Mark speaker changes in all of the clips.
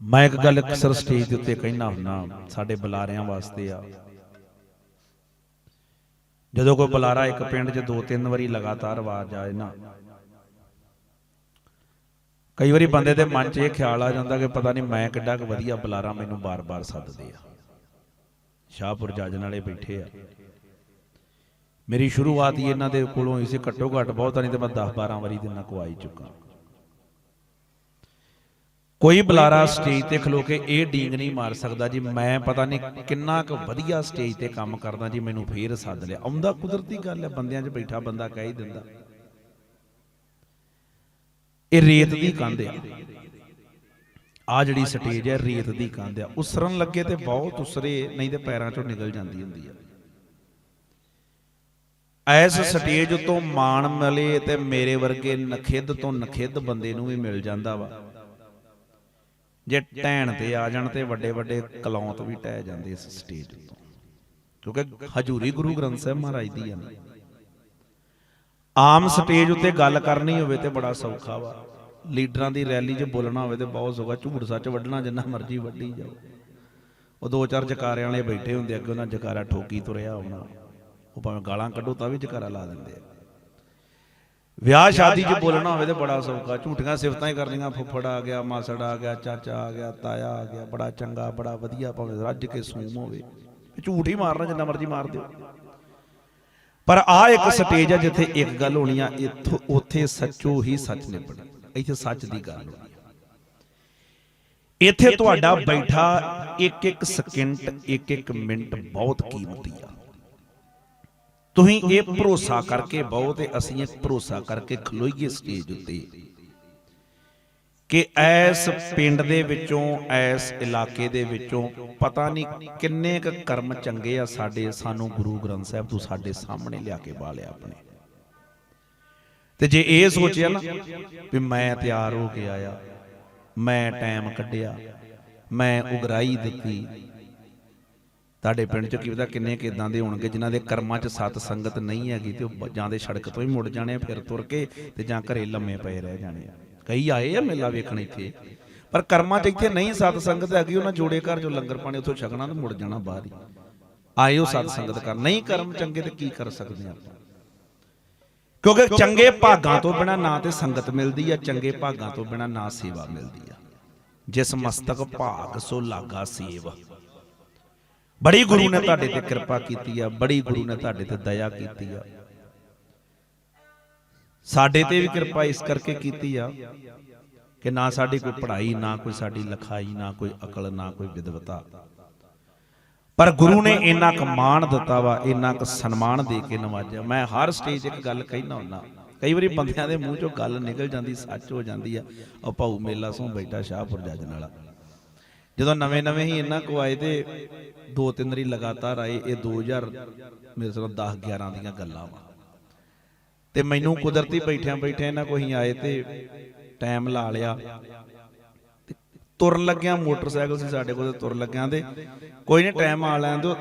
Speaker 1: ਮੈਂ ਇੱਕ ਗੱਲ ਅਕਸਰ ਸਟੇਜ ਦੇ ਉੱਤੇ ਕਹਿਣਾ ਹੁੰਨਾ ਸਾਡੇ ਬੁਲਾਰਿਆਂ ਵਾਸਤੇ ਆ। ਜਦੋਂ ਕੋਈ ਬੁਲਾਰਾ ਇੱਕ ਪਿੰਡ 'ਚ ਦੋ ਤਿੰਨ ਵਾਰੀ ਲਗਾਤਾਰ ਆਵਾਜ਼ ਆਏ ਨਾ, ਕਈ ਵਾਰੀ ਬੰਦੇ ਦੇ ਮਨ 'ਚ ਇਹ ਖਿਆਲ ਆ ਜਾਂਦਾ ਕਿ ਪਤਾ ਨਹੀਂ ਮੈਂ ਕਿੱਡਾ ਕੁ ਵਧੀਆ ਬੁਲਾਰਾ ਮੈਨੂੰ ਬਾਰ-ਬਾਰ ਸੱਦਦੇ ਆ। ਸ਼ਾਹਪੁਰ ਜੱਜ ਨਾਲੇ ਬੈਠੇ ਆ। ਮੇਰੀ ਸ਼ੁਰੂਆਤ ਹੀ ਇਹਨਾਂ ਦੇ ਕੋਲੋਂ ਹੋਈ ਸੀ ਘੱਟੋ ਘੱਟ ਬਹੁਤਾ ਨਹੀਂ ਤੇ ਮੈਂ 10 12 ਵਾਰੀ ਦੇ ਨਾਲ ਆਈ ਚੁੱਕਾ। ਕੋਈ ਬੁਲਾਰਾ ਸਟੇਜ ਤੇ ਖਲੋ ਕੇ ਇਹ ਡੀਂਗ ਨਹੀਂ ਮਾਰ ਸਕਦਾ ਜੀ। ਮੈਂ ਪਤਾ ਨਹੀਂ ਕਿੰਨਾ ਕੁ ਵਧੀਆ ਸਟੇਜ ਤੇ ਕੰਮ ਕਰਦਾ ਜੀ, ਮੈਨੂੰ ਫੇਰ ਸੱਦ ਲਿਆ। ਆਉਂਦਾ ਕੁਦਰਤੀ ਗੱਲ ਹੈ, ਬੰਦਿਆਂ 'ਚ ਬੈਠਾ ਬੰਦਾ ਕਹਿ ਹੀ ਦਿੰਦਾ। ਇਹ ਰੇਤ ਦੀ ਕੰਧ ਆ। ਆ ਜਿਹੜੀ ਸਟੇਜ ਹੈ, ਰੇਤ ਦੀ ਕੰਧ ਆ। ਉਸਰਨ ਲੱਗੇ ਤੇ ਬਹੁਤ ਉਸਰੇ, ਨਹੀਂ ਤੇ ਪੈਰਾਂ 'ਚੋਂ ਨਿਕਲ ਜਾਂਦੀ ਹੁੰਦੀ ਆ। ਐਸ ਸਟੇਜ ਤੋਂ ਮਾਣ ਮਿਲੇ ਤੇ ਮੇਰੇ ਵਰਗੇ ਨਖਿੱਧ ਤੋਂ ਨਖਿੱਧ ਬੰਦੇ ਨੂੰ ਵੀ ਮਿਲ ਜਾਂਦਾ ਵਾ। ਜੇ ਟੈਣ ਤੇ ਆ ਜਾਣ ਤੇ ਵੱਡੇ ਵੱਡੇ ਕਲੌਂਤ ਵੀ ਟਹਿ ਜਾਂਦੇ ਇਸ ਸਟੇਜ ਉੱਤੋਂ। ਕਿਉਂਕਿ ਹਜੂਰੀ ਗੁਰੂ ਗ੍ਰੰਥ ਸਾਹਿਬ ਮਹਾਰਾਜ ਦੀ ਆ ਆਮ ਸਟੇਜ ਉੱਤੇ ਗੱਲ ਕਰਨੀ ਹੋਵੇ ਤੇ ਬੜਾ ਸੌਖਾ ਵਾ। ਲੀਡਰਾਂ ਦੀ ਰੈਲੀ 'ਚ ਬੋਲਣਾ ਹੋਵੇ ਤੇ ਬਹੁਤ ਸੌਖਾ, ਝੂਠ ਸੱਚ ਵੱਢਣਾ ਜਿੰਨਾ ਮਰਜ਼ੀ ਵੱਢੀ ਜਾਓ। ਉਹ ਦੋ ਚਾਰ ਜਕਾਰਿਆਂ ਵਾਲੇ ਬੈਠੇ ਹੁੰਦੇ ਅੱਗੇ ਉਹਨਾਂ ਜਕਾਰਾ ਠੋਕੀ ਤੁਰਿਆ ਹੋਣਾ ਉਹ ਭਾਵੇਂ ਗਾਲਾਂ ਕੱਢੋ ਤਾਂ ਵੀ ਜਕਾਰਾ ਲਾ ਦਿੰਦੇ ਆ। ਵਿਆਹ ਸ਼ਾਦੀ 'ਚ ਬੋਲਣਾ ਹੋਵੇ ਤੇ ਬੜਾ ਸੌਖਾ। ਝੂਠੀਆਂ ਸਿਫਤਾਂ ਹੀ ਕਰਨੀਆਂ ਫੁੱਫੜ ਆ ਗਿਆ ਮਾਸੜ ਆ ਗਿਆ ਚਾਚਾ ਆ ਗਿਆ ਤਾਇਆ ਆ ਗਿਆ ਬੜਾ ਚੰਗਾ ਬੜਾ ਵਧੀਆ ਭਾਵੇਂ ਰੱਜ ਕੇ ਸੂਮ ਹੋਵੇ। ਝੂਠ ਹੀ ਮਾਰਨਾ ਜਿੰਨਾ ਮਰਜ਼ੀ ਮਾਰ ਦਿਓ। ਪਰ ਆ ਇੱਕ ਸਟੇਜ ਆ ਜਿੱਥੇ ਇੱਕ ਗੱਲ ਹੋਣੀ ਆ ਇੱਥੋਂ ਉੱਥੇ ਸੱਚੋ ਹੀ ਸੱਚ ਨਿਭਣਾ। ਇੱਥੇ ਸੱਚ ਦੀ ਗੱਲ ਹੋਣੀ ਆ। ਇੱਥੇ ਤੁਹਾਡਾ ਬੈਠਾ ਇੱਕ ਇੱਕ ਸਕਿੰਟ ਇੱਕ ਇੱਕ ਮਿੰਟ ਬਹੁਤ ਕੀਮਤੀ ਆ। ਤੁਸੀਂ ਇਹ ਭਰੋਸਾ ਕਰਕੇ ਬਹੁਤ ਤੇ ਅਸੀਂ ਇਹ ਭਰੋਸਾ ਕਰਕੇ ਖਲੋਈਏ ਸਟੇਜ ਉੱਤੇ। ਕਿ ਐਸ ਪਿੰਡ ਦੇ ਵਿੱਚੋਂ ਐਸ ਇਲਾਕੇ ਦੇ ਵਿੱਚੋਂ ਪਤਾ ਨਹੀਂ ਕਿੰਨੇ ਕ ਕਰਮ ਚੰਗੇ ਆ ਸਾਡੇ ਸਾਨੂੰ ਗੁਰੂ ਗ੍ਰੰਥ ਸਾਹਿਬ ਤੋਂ ਸਾਡੇ ਸਾਹਮਣੇ ਲਿਆ ਕੇ ਬਾਲਿਆ ਆਪਣੇ। ਤੇ ਜੇ ਇਹ ਸੋਚਿਆ ਨਾ ਵੀ ਮੈਂ ਤਿਆਰ ਹੋ ਕੇ ਆਇਆ ਮੈਂ ਟਾਈਮ ਕੱਢਿਆ ਮੈਂ ਉਗਰਾਈ ਦਿੱਤੀ ਤੁਹਾਡੇ ਪਿੰਡ ਚ ਕੀ ਪਤਾ ਕਿੰਨੇ ਕਿਦਾਂ ਦੇ ਹੋਣਗੇ ਜਿਨ੍ਹਾਂ ਦੇ ਕਰਮਾਂ ਚ ਸਤ ਸੰਗਤ ਨਹੀਂ ਹੈਗੀ ਤੇ ਉਹ ਜਾਂ ਦੇ ਸੜਕ ਤੋਂ ਹੀ ਮੁੜ ਜਾਣੇ ਆ, ਫਿਰ ਤੁਰ ਕੇ ਤੇ ਜਾਂ ਘਰੇ ਲੰਮੇ ਪਏ ਰਹਿ ਜਾਣੇ ਆ। ਕਈ ਆਏ ਆ ਮੇਲਾ ਵੇਖਣ ਇੱਥੇ ਪਰ ਕਰਮਾਂ ਚ ਇੱਥੇ ਨਹੀਂ ਸਤ ਸੰਗਤ ਹੈਗੀ ਉਹਨਾਂ ਜੋੜੇ ਘਰ ਚੋਂ ਲੰਗਰ ਪਾਣੀ ਉੱਥੋਂ ਛਕਣਾ ਤੇ ਮੁੜ ਜਾਣਾ ਬਾਹਰ ਹੀ। ਆਇਓ ਸਤ ਸੰਗਤ ਕਰ ਨਹੀਂ ਕਰਮ ਚੰਗੇ ਤੇ ਕੀ ਕਰ ਸਕਦੇ ਆਪਾਂ? ਕਿਉਂਕਿ ਚੰਗੇ ਭਾਗਾਂ ਤੋਂ ਬਿਨਾ ਨਾ ਤੇ ਸੰਗਤ ਮਿਲਦੀ ਆ ਚੰਗੇ ਭਾਗਾਂ ਤੋਂ ਬਿਨਾ ਨਾ ਸੇਵਾ ਮਿਲਦੀ ਆ। ਜਿਸ ਮਸਤਕ ਭਾਗ ਸੋ ਲਾਗਾ ਸੇਵਾ। ਬੜੀ ਗੁਰੂ ਨੇ ਤੁਹਾਡੇ ਤੇ ਕਿਰਪਾ ਕੀਤੀ ਆ ਬੜੀ ਗੁਰੂ ਨੇ ਤੁਹਾਡੇ ਤੇ ਦਇਆ ਕੀਤੀ ਆ। ਸਾਡੇ ਤੇ ਵੀ ਕਿਰਪਾ ਇਸ ਕਰਕੇ ਕੀਤੀ ਆ ਕਿ ਨਾ ਸਾਡੀ ਕੋਈ ਪੜ੍ਹਾਈ ਨਾ ਕੋਈ ਸਾਡੀ ਲਿਖਾਈ ਨਾ ਕੋਈ ਅਕਲ ਨਾ ਕੋਈ ਵਿਦਵਤਾ। ਪਰ ਗੁਰੂ ਨੇ ਇੰਨਾ ਕੁ ਮਾਣ ਦਿੱਤਾ ਵਾ ਇੰਨਾ ਕੁ ਸਨਮਾਨ ਦੇ ਕੇ ਨਵਾਜਿਆ। ਮੈਂ ਹਰ ਸਟੇਜ ਇੱਕ ਗੱਲ ਕਹਿਣਾ ਹੁੰਦਾ। ਕਈ ਵਾਰੀ ਬੰਦਿਆਂ ਦੇ ਮੂੰਹ ਚੋਂ ਗੱਲ ਨਿਕਲ ਜਾਂਦੀ ਸੱਚ ਹੋ ਜਾਂਦੀ ਆ। ਉਹ ਭਾਊ ਮੇਲਾ ਸੋਂ ਬੈਠਾ ਸ਼ਾਹਪੁਰ ਜੱਜ ਨਾਲ। ਜਦੋਂ ਨਵੇਂ ਨਵੇਂ ਹੀ ਇਹਨਾਂ ਕੋ ਆਏ ਤੇ ਦੋ ਤਿੰਨ ਵਾਰੀ ਲਗਾਤਾਰ ਆਏ, ਇਹ 2000 ਮੇਰੇ ਸਾਲ 10 11 ਦੀਆਂ ਗੱਲਾਂ ਵਾ। ਤੇ ਮੈਨੂੰ ਕੁਦਰਤੀ ਬੈਠਿਆਂ ਬੈਠਿਆਂ ਇਹਨਾਂ ਕੋਈ ਆਏ ਤੇ ਟਾਈਮ ਲਾ ਲਿਆ। ਤੇ ਤੁਰਨ ਲੱਗਿਆਂ ਮੋਟਰਸਾਈਕਲ ਸੀ ਸਾਡੇ ਕੋਲ ਤੁਰ ਲੱਗਿਆਂ ਤੇ ਕੋਈ ਨਹੀਂ ਟਾਈਮ ਆ ਲੈਣ ਦਿਓ।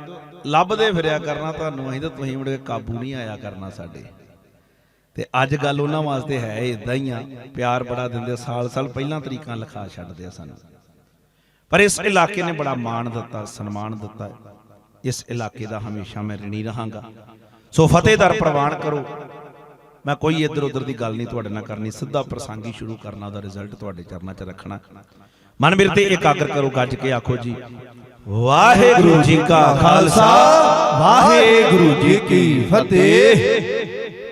Speaker 1: ਲੱਭਦੇ ਫਿਰਿਆ ਕਰਨਾ ਤੁਹਾਨੂੰ, ਅਸੀਂ ਤਾਂ ਤੁਸੀਂ ਮੁੜ ਕੇ ਕਾਬੂ ਨਹੀਂ ਆਇਆ ਕਰਨਾ ਸਾਡੇ। ਤੇ ਅੱਜ ਗੱਲ ਉਹਨਾਂ ਵਾਸਤੇ ਹੈ ਇਦਾਂ ਹੀ ਆ। ਪਿਆਰ ਬੜਾ ਦਿੰਦੇ ਸਾਲ ਸਾਲ ਪਹਿਲਾਂ ਤਰੀਕਾਂ ਲਿਖਾ ਛੱਡਦੇ ਆ ਸਾਨੂੰ। ਪਰ ਇਸ ਇਲਾਕੇ ਨੇ ਬੜਾ ਮਾਣ ਦਿੱਤਾ ਸਨਮਾਨ ਦਿੱਤਾ। ਇਸ ਇਲਾਕੇ ਦਾ ਹਮੇਸ਼ਾ ਮੈਂ ਰਣੀ ਰਹਾਂਗਾ। ਸੋ ਫਤਿਹਦਰ ਪ੍ਰਵਾਨ ਕਰੋ। ਮੈਂ ਕੋਈ ਇੱਧਰ ਉੱਧਰ ਦੀ ਗੱਲ ਨਹੀਂ ਤੁਹਾਡੇ ਨਾਲ ਕਰਨੀ ਸਿੱਧਾ ਪ੍ਰਸੰਗੀ ਸ਼ੁਰੂ ਕਰਨਾ ਉਹਦਾ ਰਿਜ਼ਲਟ ਤੁਹਾਡੇ ਚਰਨਾਂ 'ਚ ਰੱਖਣਾ। ਮਨ ਮੇਰੇ ਤੇ ਇਕਾਗਰ ਕਰੋ ਗੱਜ ਕੇ ਆਖੋ ਜੀ। ਵਾਹਿਗੁਰੂ ਜੀ ਕਾ ਖਾਲਸਾ
Speaker 2: ਵਾਹਿਗੁਰੂ ਜੀ ਕੀ ਫਤਿਹ।